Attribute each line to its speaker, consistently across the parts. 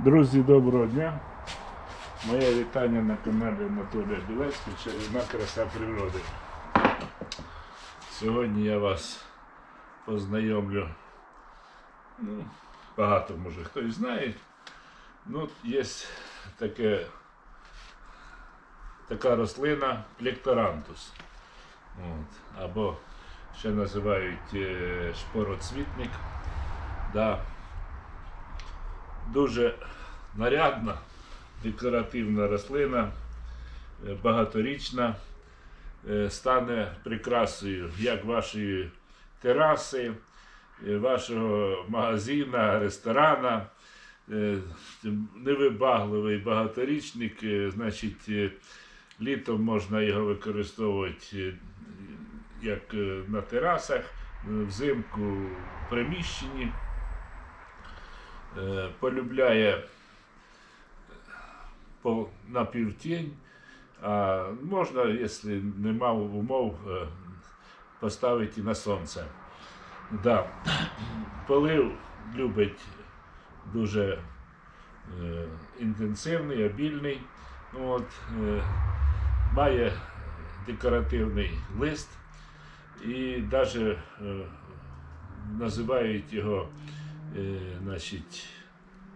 Speaker 1: Друзі, доброго дня. Моє вітання на каналі Анатолія Білецького Чарівна краса природи. Сьогодні я вас познайомлю. Ну, багато може хтось знає. Ну, є таке, така рослина плекторантус. От, або ще називають е, шпороцвітник. Да, дуже нарядна, декоративна рослина, е, багаторічна, е, стане прикрасою як вашої тераси, е, вашого магазина, ресторана. Невибагливий багаторічник, значить, літом можна його використовувати як на терасах, взимку в приміщенні полюбляє на півтінь, а можна, якщо нема умов, е, поставити на сонце. Да. Полив любить дуже е, інтенсивний, обільний. От, е, має декоративний лист і навіть е, називають його е, значить,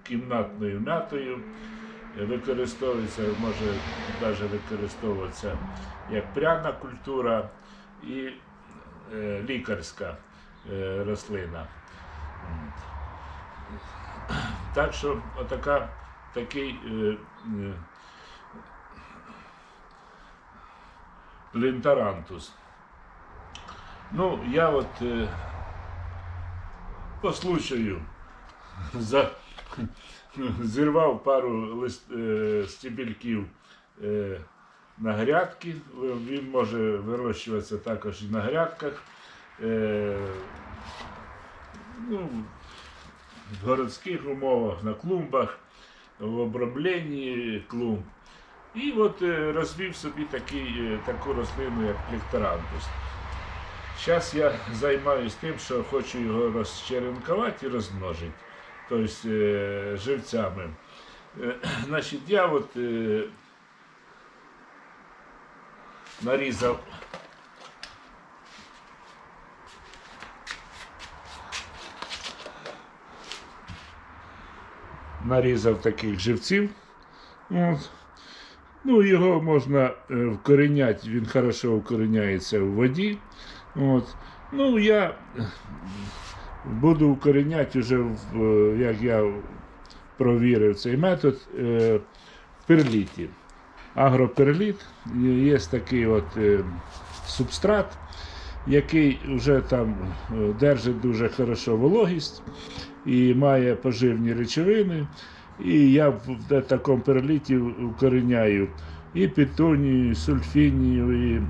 Speaker 1: кімнатною м'ятою. Е, Використовується, може навіть використовуватися як пряна культура і е, лікарська е, рослина. Так що отака, такий е, е. Ну, я от е, по случаю за, зірвав пару лист, е, стебельків е, на грядки. Він може вирощуватися також і на грядках. Е, ну, в городських умовах, на клумбах, в обробленні клумб. І от розвів собі такий, таку рослину, як плекторантус. Зараз я займаюся тим, що хочу його розчеренкувати і розмножити, тобто живцями. Е, Значить, я от е, нарізав нарізав таких живців. От. Ну, його можна вкоріняти, він хорошо вкоріняється в воді. От. Ну, я буду вкоріняти вже, в, е, як я провірив цей метод, е, в перліті. Агроперліт є такий от е, субстрат, який вже там держить дуже хорошо вологість і має поживні речовини. І я в такому перліті укореняю і петунію, і сульфінію, і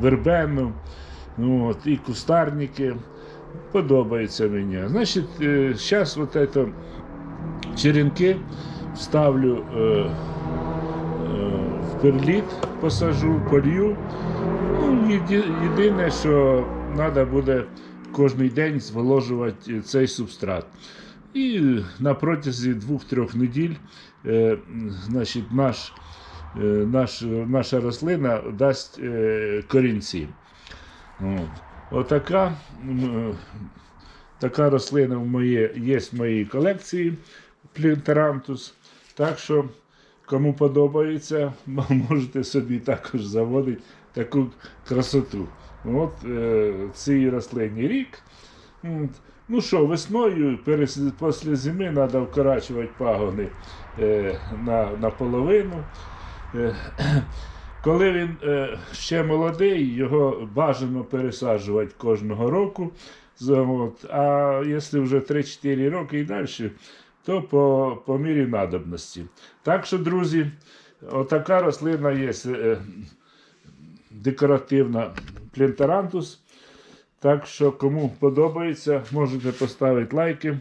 Speaker 1: вербену, ну, от, і кустарники. Подобається мені. Значить, зараз вот это черенки вставлю е, е, в перліт, посажу, полью. Ну, єди- єдине, що треба буде кожен день зволожувати цей субстрат. І на протязі двох-трьох неділь е, значить, наш, е, наш, наша рослина дасть е, корінці. От. Отака, е, така рослина в моє, є в моїй колекції Плентерантус. Так що, кому подобається, можете собі також заводити таку красоту. От е, цій рослині рік. Ну що, весною після зими треба вкорачувати пагони е, на, наполовину. Е, коли він е, ще молодий, його бажано пересаджувати кожного року. А якщо вже 3-4 роки і далі, то по, по мірі надобності. Так що, друзі, отака рослина є е, декоративна плентерантус. Так що, кому подобається, можете поставити лайки,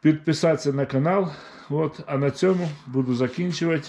Speaker 1: підписатися на канал. От, а на цьому буду закінчувати.